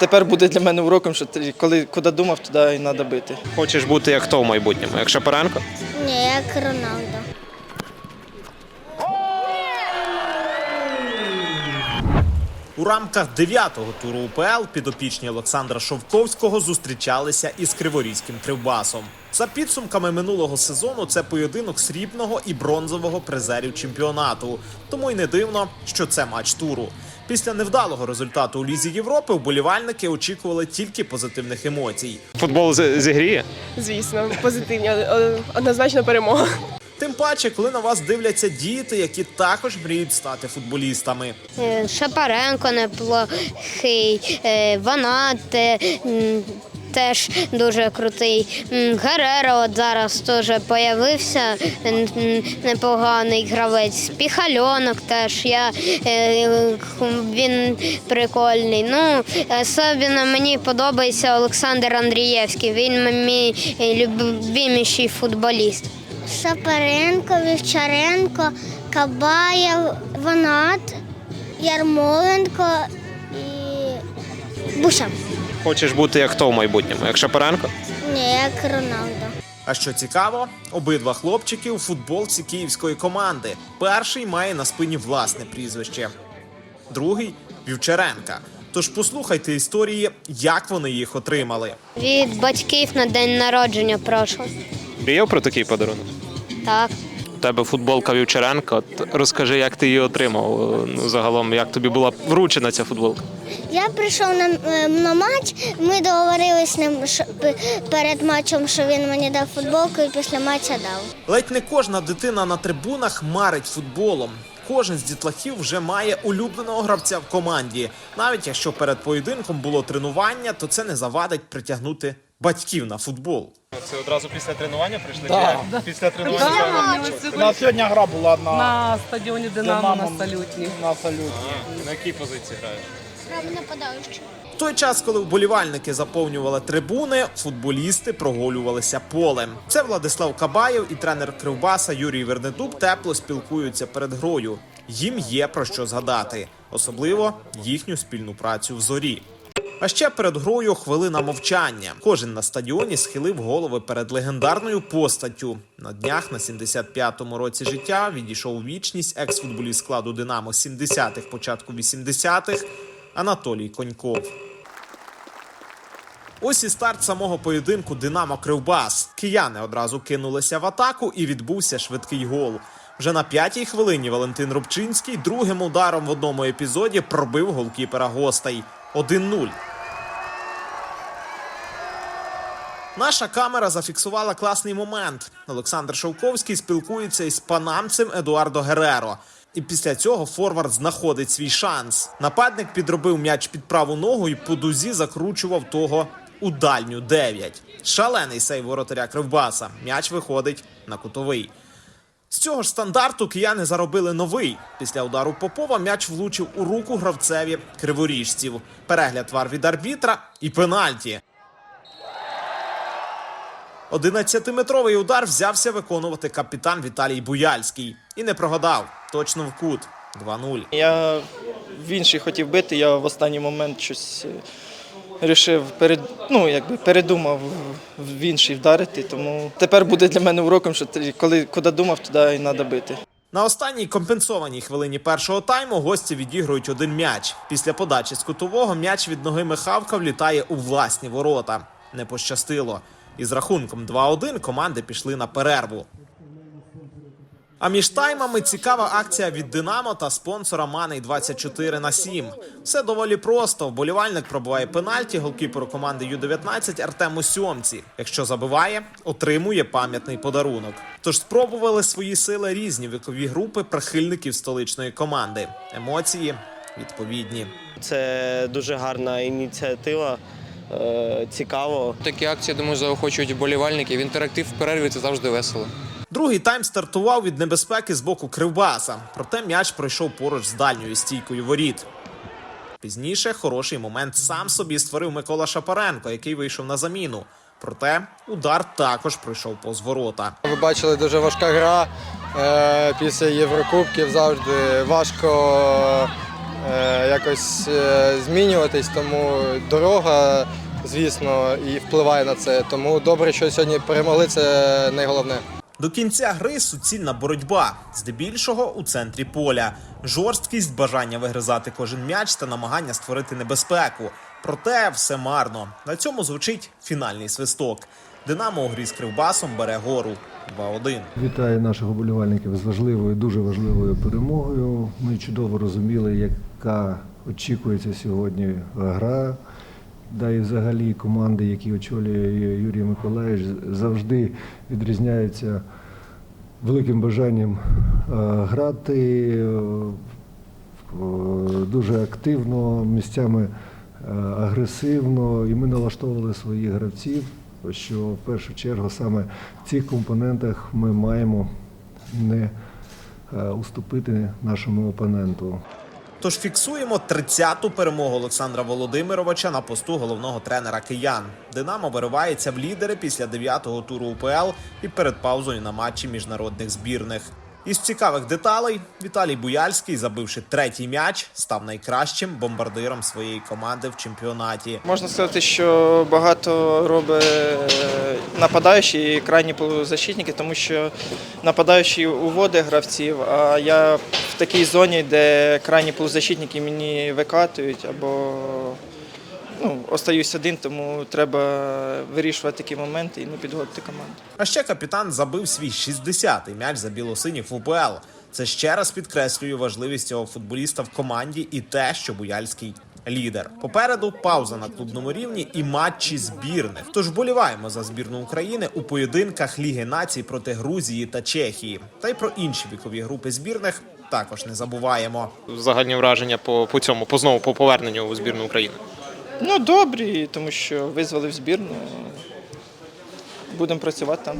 тепер буде для мене уроком, що ти- коли куди думав, туди і треба бити. Хочеш бути як хто в майбутньому? Як Шапаренко? Ні, як Роналдо. У рамках дев'ятого туру УПЛ підопічні Олександра Шовковського зустрічалися із Криворізьким кривбасом. За підсумками минулого сезону це поєдинок срібного і бронзового призерів чемпіонату. Тому й не дивно, що це матч туру. Після невдалого результату у Лізі Європи вболівальники очікували тільки позитивних емоцій. Футбол з- зігріє? Звісно, позитивні, однозначно перемога. Тим паче, коли на вас дивляться діти, які також мріють стати футболістами. Е, Шапаренко неплохий, е, Ванат е, теж дуже крутий. Гереро от зараз теж появився непоганий гравець. Піхальонок теж. Я, е, він прикольний. Ну, особливо мені подобається Олександр Андрієвський. Він мій любиміший футболіст. Шапаренко, Вівчаренко, Кабаєв, Ванат, Ярмоленко і Буша. Хочеш бути як хто в майбутньому? Як Шапаренко? Ні, як Роналдо. А що цікаво, обидва хлопчики у футболці київської команди. Перший має на спині власне прізвище, другий Вівчаренка. Тож послухайте історії, як вони їх отримали. Від батьків на день народження прошло. Мріяв про такий подарунок? Так. Тебе футболка Вівчаренко. От Розкажи, як ти її отримав. Ну, загалом, як тобі була вручена ця футболка? Я прийшов на, е, на матч. Ми договорилися з ним що, перед матчем, що він мені дав футболку і після матча дав. Ледь не кожна дитина на трибунах марить футболом. Кожен з дітлахів вже має улюбленого гравця в команді. Навіть якщо перед поєдинком було тренування, то це не завадить притягнути батьків на футбол. Це одразу після тренування прийшли? Да. Після У нас сьогодні гра була на, На стадіоні Динамо Динамо, на салютні. на салюті. На якій позиції граєш? Правильно нападаючи. В той час, коли вболівальники заповнювали трибуни, футболісти прогулювалися полем. Це Владислав Кабаєв і тренер Кривбаса Юрій Вернедуб тепло спілкуються перед грою. Їм є про що згадати, особливо їхню спільну працю в зорі. А ще перед грою хвилина мовчання. Кожен на стадіоні схилив голови перед легендарною постаттю. На днях на 75-му році життя відійшов вічність екс-футболіст складу Динамо 70-х, початку 80-х Анатолій Коньков. Ось і старт самого поєдинку Динамо Кривбас. Кияни одразу кинулися в атаку і відбувся швидкий гол. Вже на п'ятій хвилині Валентин Рубчинський другим ударом в одному епізоді пробив голкіпера гостей 1-0. Наша камера зафіксувала класний момент. Олександр Шовковський спілкується із панамцем Едуардо Гереро. І після цього форвард знаходить свій шанс. Нападник підробив м'яч під праву ногу і по дузі закручував того у дальню 9. Шалений сейв воротаря Кривбаса. М'яч виходить на кутовий. З цього ж стандарту кияни заробили новий. Після удару Попова м'яч влучив у руку гравцеві криворіжців. Перегляд вар від арбітра і пенальті. 11-метровий удар взявся виконувати капітан Віталій Буяльський. І не прогадав. Точно в кут. 2-0. Я в інший хотів бити, я в останній момент щось вирішив, перед, ну, якби передумав в інший вдарити, тому тепер буде для мене уроком, що ти- коли куди думав, туди і треба бити. На останній компенсованій хвилині першого тайму гості відігрують один м'яч. Після подачі з кутового м'яч від ноги Михавка влітає у власні ворота. Не пощастило. Із рахунком 2-1 команди пішли на перерву. А між таймами цікава акція від Динамо та спонсора Маней 24 на 7. Все доволі просто. Вболівальник пробиває пенальті голкіперу команди Ю-19 Артему Сьомці. Якщо забиває, отримує пам'ятний подарунок. Тож спробували свої сили різні вікові групи прихильників столичної команди. Емоції відповідні. Це дуже гарна ініціатива. е, Цікаво. Такі акції, думаю, заохочують вболівальників. Інтерактив в перерві це завжди весело. Другий тайм стартував від небезпеки з боку Кривбаса, проте м'яч пройшов поруч з дальньою стійкою воріт. Пізніше хороший момент сам собі створив Микола Шапаренко, який вийшов на заміну. Проте удар також пройшов повз ворота. Ви бачили дуже важка гра. Е, Після Єврокубків завжди важко е, якось е, змінюватись, тому дорога, звісно, і впливає на це. Тому добре, що сьогодні перемогли, це найголовне. До кінця гри суцільна боротьба, здебільшого у центрі поля. Жорсткість, бажання вигризати кожен м'яч та намагання створити небезпеку. Проте все марно. На цьому звучить фінальний свисток. Динамо у грі з Кривбасом бере гору 2-1. Вітаю наших оболівальників з важливою, дуже важливою перемогою. Ми чудово розуміли, яка очікується сьогодні гра. Да і взагалі команди, які очолює Юрій Миколаївич, завжди відрізняються великим бажанням е, грати е, дуже активно, місцями е, агресивно, і ми налаштовували своїх гравців, що в першу чергу саме в цих компонентах ми маємо не е, уступити нашому опоненту. Тож фіксуємо 30-ту перемогу Олександра Володимировича на посту головного тренера киян. Динамо виривається в лідери після 9-го туру УПЛ і перед паузою на матчі міжнародних збірних. Із цікавих деталей Віталій Буяльський, забивши третій м'яч, став найкращим бомбардиром своєї команди в чемпіонаті. Можна сказати, що багато робить е, нападаючі і крайні полузащитники, тому що нападаючий уводить гравців, а я в такій зоні, де крайні полузащитники мені викатують або ну, остаюсь один, тому треба вирішувати такі моменти і не підводити команду. А ще капітан забив свій 60-й м'яч за білосиніх в УПЛ. Це ще раз підкреслює важливість цього футболіста в команді і те, що Буяльський лідер. Попереду пауза на клубному рівні і матчі збірних. Тож боліваємо за збірну України у поєдинках Ліги націй проти Грузії та Чехії. Та й про інші вікові групи збірних також не забуваємо. Загальні враження по, по цьому, по знову по поверненню у збірну України. Ну, добрі, тому що визвали в збірну. Будемо працювати там.